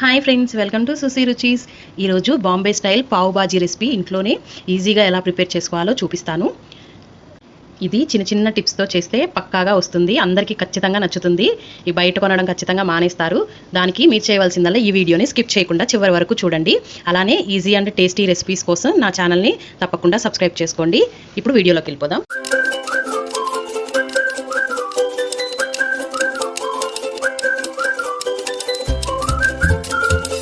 Hi friends welcome to Sushi Ruchis ఈరోజు Bombay style పావు bhaji recipe ఇంట్లోనే ఈజీగా ఎలా ప్రిపేర్ చేసుకోవాలో చూపిస్తాను. ఇది చిన్న చిన్న టిప్స్తో చేస్తే పక్కాగా వస్తుంది అందరికీ ఖచ్చితంగా నచ్చుతుంది. ఈ బయట కొనడం ఖచ్చితంగా మానేస్తారు. దానికి మీరు చేయవలసిందల్లా ఈ వీడియోని స్కిప్ చేయకుండా చివరి వరకు చూడండి. అలానే ఈజీ అండ్ టేస్టీ రెసిపీస్ కోసం నా ఛానల్ని తప్పకుండా సబ్స్క్రైబ్ చేసుకోండి. ఇప్పుడు వీడియోలోకి వెళ్ళిపోదాం.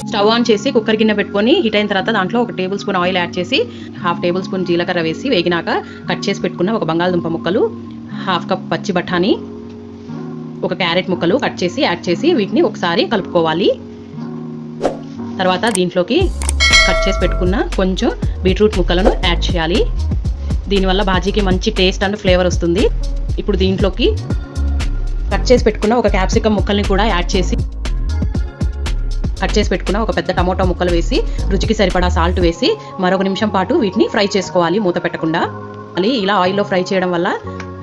స్టవ్ ఆన్ చేసి కుక్కర్ గిన్నె పెట్టుకొని హీట్ అయిన తర్వాత దాంట్లో ఒక టేబుల్ స్పూన్ ఆయిల్ యాడ్ చేసి హాఫ్ టేబుల్ స్పూన్ జీలకర్ర వేసి వేగినాక కట్ చేసి పెట్టుకున్న ఒక బంగాళదుంప ముక్కలు హాఫ్ కప్ పచ్చి బఠానీ ఒక క్యారెట్ ముక్కలు కట్ చేసి యాడ్ చేసి వీటిని ఒకసారి కలుపుకోవాలి. తర్వాత దీంట్లోకి కట్ చేసి పెట్టుకున్న కొంచెం బీట్రూట్ ముక్కలను యాడ్ చేయాలి. దీనివల్ల బాజీకి మంచి టేస్ట్ అండ్ ఫ్లేవర్ వస్తుంది. ఇప్పుడు దీంట్లోకి కట్ చేసి పెట్టుకున్న ఒక క్యాప్సికమ్ ముక్కల్ని కూడా యాడ్ చేసి కట్ చేసి పెట్టుకున్న ఒక పెద్ద టమోటా ముక్కలు వేసి రుచికి సరిపడా సాల్ట్ వేసి మరొక నిమిషం పాటు వీటిని ఫ్రై చేసుకోవాలి మూత పెట్టకుండా. మళ్ళీ ఇలా ఆయిల్లో ఫ్రై చేయడం వల్ల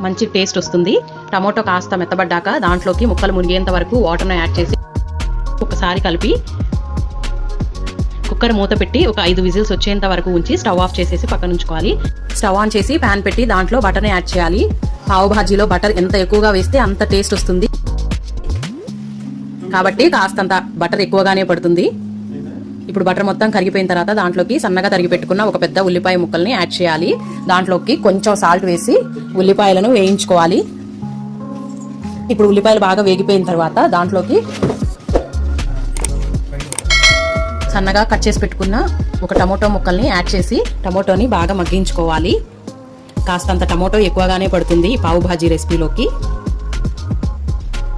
మంచి టేస్ట్ వస్తుంది. టమోటో కాస్త మెత్తబడ్డాక దాంట్లోకి ముక్కలు మునిగేంత వరకు వాటర్ను యాడ్ చేసి ఒకసారి కలిపి కుక్కర్ మూత పెట్టి ఒక ఐదు విజిల్స్ వచ్చేంత వరకు ఉంచి స్టవ్ ఆఫ్ చేసేసి పక్కన ఉంచుకోవాలి. స్టవ్ ఆన్ చేసి ప్యాన్ పెట్టి దాంట్లో బటర్ని యాడ్ చేయాలి. పావు భాజీలో బటర్ ఎంత ఎక్కువగా వేస్తే అంత టేస్ట్ వస్తుంది. కాబట్టి కాస్తంత బటర్ ఎక్కువగానే పడుతుంది. ఇప్పుడు బటర్ మొత్తం కరిగిపోయిన తర్వాత దాంట్లోకి సన్నగా తరిగి పెట్టుకున్న ఒక పెద్ద ఉల్లిపాయ ముక్కల్ని యాడ్ చేయాలి. దాంట్లోకి కొంచెం సాల్ట్ వేసి ఉల్లిపాయలను వేయించుకోవాలి. ఇప్పుడు ఉల్లిపాయలు బాగా వేగిపోయిన తర్వాత దాంట్లోకి సన్నగా కట్ చేసి పెట్టుకున్న ఒక టమోటో ముక్కల్ని యాడ్ చేసి టమోటోని బాగా మగ్గించుకోవాలి. కాస్తంత టమోటో ఎక్కువగానే పడుతుంది పావుభాజీ పావు భాజీ రెసిపీలోకి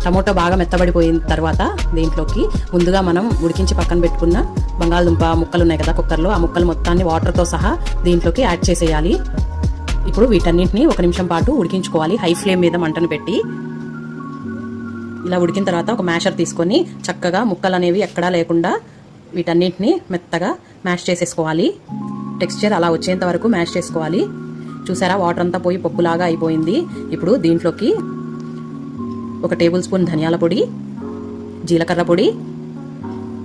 టమోటో బాగా మెత్తబడిపోయిన తర్వాత దీంట్లోకి ముందుగా మనం ఉడికించి పక్కన పెట్టుకున్న బంగాళదుంప ముక్కలు ఉన్నాయి కదా కుక్కర్లో ఆ ముక్కలు మొత్తాన్ని వాటర్తో సహా దీంట్లోకి యాడ్ చేసేయాలి. ఇప్పుడు వీటన్నింటిని ఒక నిమిషం పాటు ఉడికించుకోవాలి. హై ఫ్లేమ్ మీద మంటను పెట్టి ఇలా ఉడికిన తర్వాత ఒక మ్యాషర్ తీసుకొని చక్కగా ముక్కలు అనేవి ఎక్కడా లేకుండా వీటన్నింటిని మెత్తగా మ్యాష్ చేసేసుకోవాలి. టెక్స్చర్ అలా వచ్చేంత వరకు మ్యాష్ చేసుకోవాలి. చూసారా? వాటర్ అంతా పోయి పప్పులాగా అయిపోయింది. ఇప్పుడు దీంట్లోకి ఒక టేబుల్ స్పూన్ ధనియాల పొడి జీలకర్ర పొడి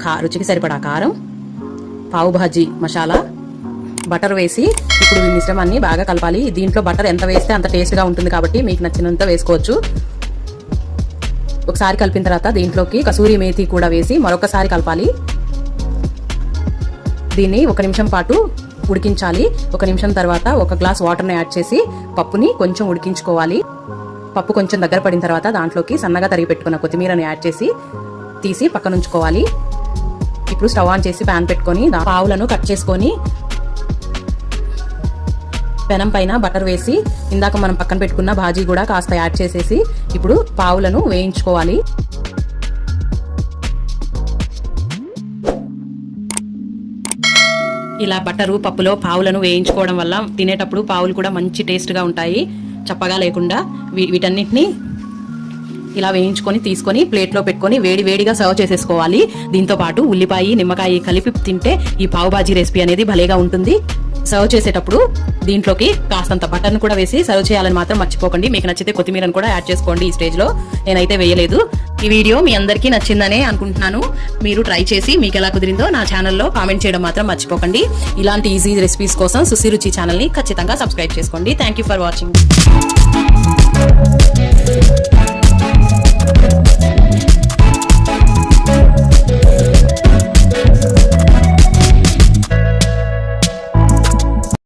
కా రుచికి సరిపడా కారం పావు భాజీ మసాలా బటర్ వేసి ఇప్పుడు ఈ మిశ్రమాన్ని బాగా కలపాలి. దీంట్లో బటర్ ఎంత వేస్తే అంత టేస్ట్గా ఉంటుంది కాబట్టి మీకు నచ్చినంత వేసుకోవచ్చు. ఒకసారి కలిపిన తర్వాత దీంట్లోకి కసూరి మేతి కూడా వేసి మరొకసారి కలపాలి. దీన్ని ఒక నిమిషం పాటు ఉడికించాలి. ఒక నిమిషం తర్వాత ఒక గ్లాస్ వాటర్ని యాడ్ చేసి పప్పుని కొంచెం ఉడికించుకోవాలి. పప్పు కొంచెం దగ్గర పడిన తర్వాత దాంట్లోకి సన్నగా తరిగి పెట్టుకున్న కొత్తిమీరని యాడ్ చేసి తీసి పక్కన ఉంచుకోవాలి ఇప్పుడు స్టవ్ ఆన్ చేసి ప్యాన్ పెట్టుకొని పావులను కట్ చేసుకొని పెనం పైన బటర్ వేసి ఇందాక మనం పక్కన పెట్టుకున్న భాజీ కూడా కాస్త యాడ్ చేసేసి ఇప్పుడు పావులను వేయించుకోవాలి. ఇలా బట్టరు పప్పులో పావులను వేయించుకోవడం వల్ల తినేటప్పుడు పావులు కూడా మంచి టేస్ట్గా ఉంటాయి. చప్పగా లేకుండా వీటన్నిటిని ఇలా వేయించుకొని తీసుకొని ప్లేట్లో పెట్టుకొని వేడి వేడిగా సర్వ్ చేసేసుకోవాలి. దీంతో పాటు ఉల్లిపాయ నిమ్మకాయ కలిపి తింటే ఈ పావుబాజీ రెసిపీ అనేది భలేగా ఉంటుంది. సర్వ్ చేసేటప్పుడు దీంట్లోకి కాస్తంత బటర్ను కూడా వేసి సర్వ్ చేయాలని మాత్రం మర్చిపోకండి. మీకు నచ్చితే కొత్తిమీరను కూడా యాడ్ చేసుకోండి ఈ స్టేజ్లో. నేనైతే వేయలేదు. ఈ వీడియో మీ అందరికీ నచ్చిందనే అనుకుంటున్నాను. మీరు ట్రై చేసి మీకు ఎలా కుదిరిందో నా ఛానల్లో కామెంట్ చేయడం మాత్రం మర్చిపోకండి. ఇలాంటి ఈజీ రెసిపీస్ కోసం సుశీరుచి ఛానల్ని ఖచ్చితంగా సబ్స్క్రైబ్ చేసుకోండి. Thank you for watching